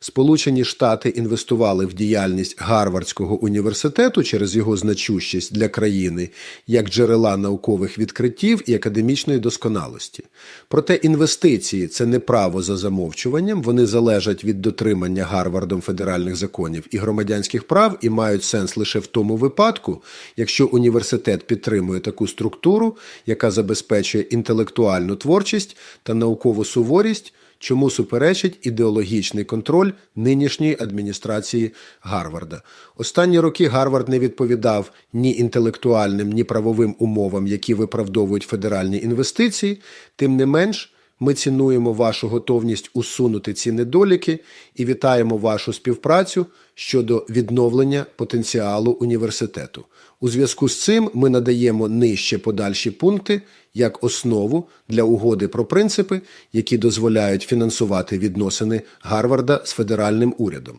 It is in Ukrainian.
Сполучені Штати інвестували в діяльність Гарвардського університету через його значущість для країни як джерела наукових відкриттів і академічної досконалості. Проте інвестиції це не право за замовчуванням, вони залежать від дотримання Гарвардом федеральних законів і громадянських прав і мають сенс лише в тому випадку, якщо університет підтримує таку структуру, яка забезпечує інтелектуальну творчість та наукову суворість чому суперечить ідеологічний контроль нинішньої адміністрації Гарварда. Останні роки Гарвард не відповідав ні інтелектуальним, ні правовим умовам, які виправдовують федеральні інвестиції. Тим не менш, ми цінуємо вашу готовність усунути ці недоліки і вітаємо вашу співпрацю щодо відновлення потенціалу університету. У зв'язку з цим ми надаємо нижче подальші пункти як основу для угоди про принципи, які дозволяють фінансувати відносини Гарварда з федеральним урядом.